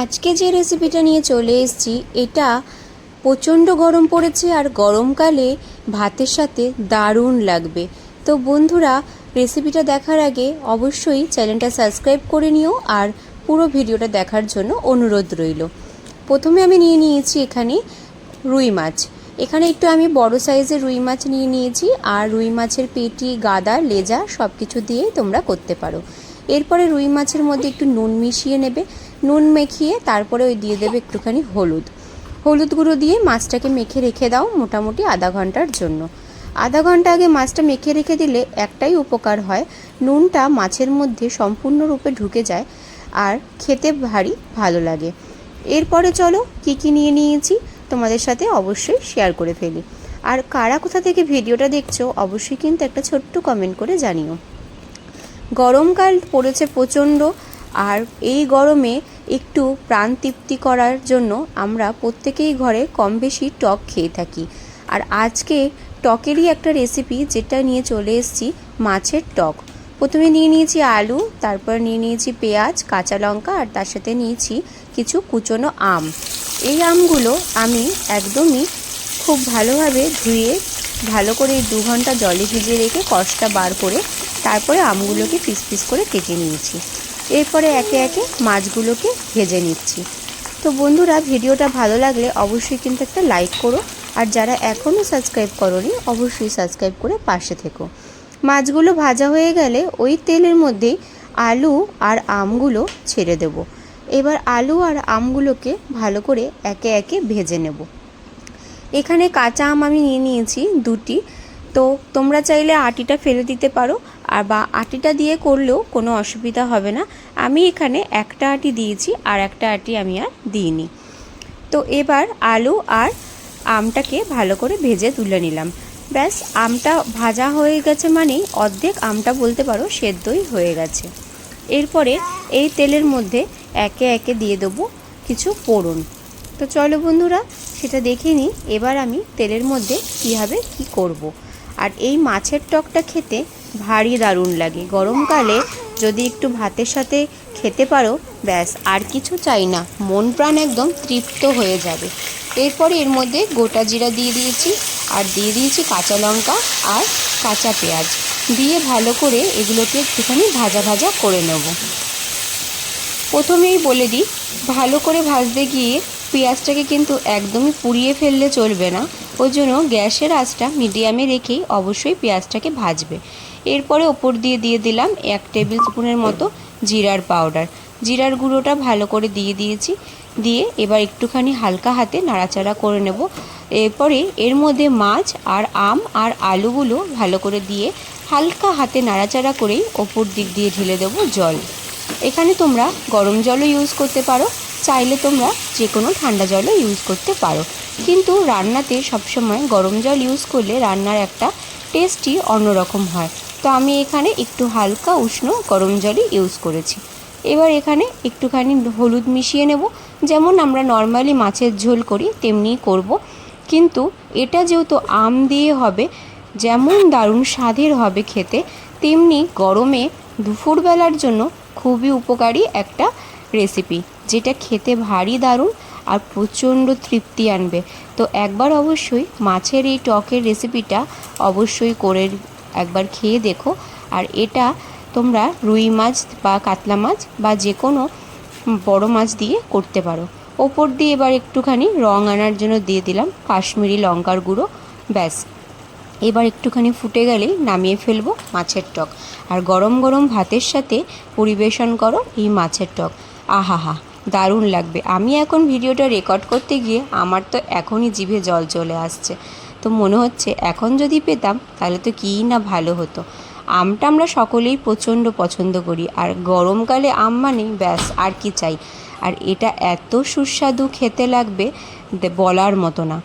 আজকে যে রেসিপিটা নিয়ে চলে এসেছি, এটা প্রচণ্ড গরম পড়েছে আর গরমকালে ভাতের সাথে দারুণ লাগবে। তো বন্ধুরা রেসিপিটা দেখার আগে অবশ্যই চ্যানেলটা সাবস্ক্রাইব করে নিও আর পুরো ভিডিওটা দেখার জন্য অনুরোধ রইল। প্রথমে আমি নিয়ে নিয়েছি এখানে রুই মাছ। এখানে একটু আমি বড় সাইজের রুই মাছ নিয়ে নিয়েছি আর রুই মাছের পেটি, গাদা, লেজা সব কিছু দিয়েই তোমরা করতে পারো। এরপরে রুই মাছের মধ্যে একটু নুন মিশিয়ে নেবে। নুন মেখিয়ে তারপরে ওই দিয়ে দেবে একটুখানি হলুদ। হলুদ গুঁড়ো দিয়ে মাছটাকে মেখে রেখে দাও মোটামুটি আধা ঘণ্টার জন্য। আধা ঘণ্টা আগে মাছটা মেখে রেখে দিলে একটাই উপকার হয়, নুনটা মাছের মধ্যে সম্পূর্ণরূপে ঢুকে যায় আর খেতে ভারী ভালো লাগে। এরপরে চলো কী কী নিয়ে নিয়েছি তোমাদের সাথে অবশ্যই শেয়ার করে ফেলি। আর কারা কোথা থেকে ভিডিওটা দেখছ অবশ্যই কিন্তু একটা ছোট্ট কমেন্ট করে জানিও। গরমকাল পড়েছে প্রচণ্ড, আর এই গরমে একটু প্রাণ তৃপ্তি করার জন্য আমরা প্রত্যেকেই ঘরে কম বেশি টক খেয়ে থাকি। আর আজকে টকেরই একটা রেসিপি যেটা নিয়ে চলে এসেছি, মাছের টক। প্রথমে নিয়ে নিয়েছি আলু, তারপর নিয়ে নিয়েছি পেঁয়াজ, কাঁচা লঙ্কা, আর তার সাথে নিয়েছি কিছু কুচনো আম। এই আমগুলো আমি একদমই খুব ভালোভাবে ধুয়ে, ভালো করে দু ঘণ্টা জলে ভিজিয়ে রেখে কষটা বার করে তারপরে আমগুলোকে পিস পিস করে কেটে নিয়েছি। এরপরে একে একে মাছগুলোকে ভেজে নিচ্ছি। তো বন্ধুরা, ভিডিওটা ভালো লাগলে অবশ্যই কিন্তু একটা লাইক করো। আর যারা এখনও সাবস্ক্রাইব করনি, অবশ্যই সাবস্ক্রাইব করে পাশে থেকো। মাছগুলো ভাজা হয়ে গেলে ওই তেলের মধ্যেই আলু আর আমগুলো ছেড়ে দেব। এবার আলু আর আমগুলোকে ভালো করে একে একে ভেজে নেব। এখানে কাঁচা আম আমি নিয়ে নিয়েছি দুটি। তো তোমরা চাইলে আটিটা ফেলে দিতে পারো, আর বা আটিটা দিয়ে করলেও কোনো অসুবিধা হবে না। আমি এখানে একটা আটি দিয়েছি, আর একটা আটি আমি আর দিইনি। তো এবার আলু আর আমটাকে ভালো করে ভেজে তুলে নিলাম। ব্যাস, আমটা ভাজা হয়ে গেছে মানেই অর্ধেক আমটা বলতে পারো সেদ্ধই হয়ে গেছে। এরপরে এই তেলের মধ্যে একে একে দিয়ে দেবো কিছু ফোড়ন। তো চলো বন্ধুরা, সেটা দেখে নিই, এবার আমি তেলের মধ্যে কীভাবে কি করব। আর এই মাছের টকটা খেতে ভারী দারুণ লাগে। গরমকালে যদি একটু ভাতের সাথে খেতে পারো, ব্যাস, আর কিছু চাই না। মন প্রাণ একদম তৃপ্ত হয়ে যাবে। এরপরে এর মধ্যে গোটা জিরা দিয়ে দিয়েছি, আর দিয়ে দিয়েছি কাঁচা লঙ্কা আর কাঁচা পেঁয়াজ। দিয়ে ভালো করে এগুলোকে একটুখানি ভাজা ভাজা করে নেব। প্রথমেই বলে দিই, ভালো করে ভাজতে গিয়ে পেঁয়াজটাকে কিন্তু একদমই পুড়িয়ে ফেললে চলবে না। ওই জন্য গ্যাসের আঁচটা মিডিয়ামে রেখেই অবশ্যই পেঁয়াজটাকে ভাজবে। এরপরে ওপর দিয়ে দিয়ে দিলাম এক টেবিল স্পুনের মতো জিরার পাউডার। জিরার গুঁড়োটা ভালো করে দিয়ে দিয়েছি। দিয়ে এবার একটুখানি হালকা হাতে নাড়াচাড়া করে নেব। এরপরে এর মধ্যে মাছ আর আম আর আলুগুলো ভালো করে দিয়ে হালকা হাতে নাড়াচাড়া করেই ওপর দিক দিয়ে ঢেলে দেবো জল। এখানে তোমরা গরম জলও ইউজ করতে পারো। চাইলে তোমরা যে কোনো ঠান্ডা জলও ইউজ করতে পারো। কিন্তু রান্নাতে সবসময় গরম জল ইউজ করলে রান্নার একটা টেস্টই অন্যরকম হয়। তো আমি এখানে একটু হালকা উষ্ণ গরম জলই ইউজ করেছি। এবার এখানে একটুখানি হলুদ মিশিয়ে নেব। যেমন আমরা নর্মালি মাছের ঝোল করি তেমনিই করব। কিন্তু এটা যেহেতু আম দিয়ে হবে, যেমন দারুণ স্বাদের হবে খেতে, তেমনি গরমে দুপুরবেলার জন্য খুবই উপকারী একটা রেসিপি যেটা খেতে ভারী দারুণ আর প্রচণ্ড তৃপ্তি আনবে। তো একবার অবশ্যই মাছের এই টকের রেসিপিটা অবশ্যই করে একবার খেয়ে দেখো। আর এটা তোমরা রুই মাছ বা কাতলা মাছ বা যে কোনো বড় মাছ দিয়ে করতে পারো। ওপর দিয়ে এবার একটুখানি রং আনার জন্য দিয়ে দিলাম কাশ্মীরি লঙ্কার গুঁড়ো, ব্যাস। এবার একটুখানি ফুটে গেলেই নামিয়ে ফেলব মাছের টক। আর গরম গরম ভাতের সাথে পরিবেশন করো এই মাছের টক। আহাহা, দারুণ লাগবে। আমি এখন ভিডিওটা রেকর্ড করতে গিয়ে আমার তো এখনই জিভে জল চলে আসছে। তো মনে হচ্ছে এখন যদি পেতাম তাহলে তো কী না ভালো হতো। আমটা আমরা সকলেই প্রচণ্ড পছন্দ করি। আর গরমকালে আম মানে ব্যাস, আর কি চাই। আর এটা এত সুস্বাদু খেতে লাগবে বলার মতো না।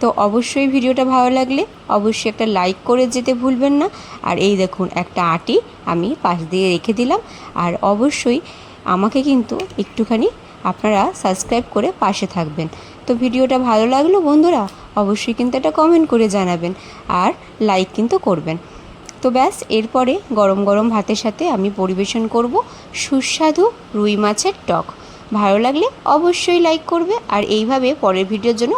তো অবশ্যই ভিডিওটা ভালো লাগলে অবশ্যই একটা লাইক করে যেতে ভুলবেন না। আর এই দেখুন, একটা আটি আমি পাশ দিয়ে রেখে দিলাম। আর অবশ্যই আমাকে কিন্তু একটুখানি আপনারা সাবস্ক্রাইব করে পাশে থাকবেন। তো ভিডিওটা ভালো লাগল বন্ধুরা, অবশ্যই কিন্তু একটা কমেন্ট করে জানাবেন আর লাইক কিন্তু করবেন। তো ব্যাস, এরপরে গরম গরম ভাতের সাথে আমি পরিবেশন করব সুস্বাদু রুই মাছের টক। ভালো লাগলে অবশ্যই লাইক করবে আর এইভাবে পরের ভিডিওর জন্য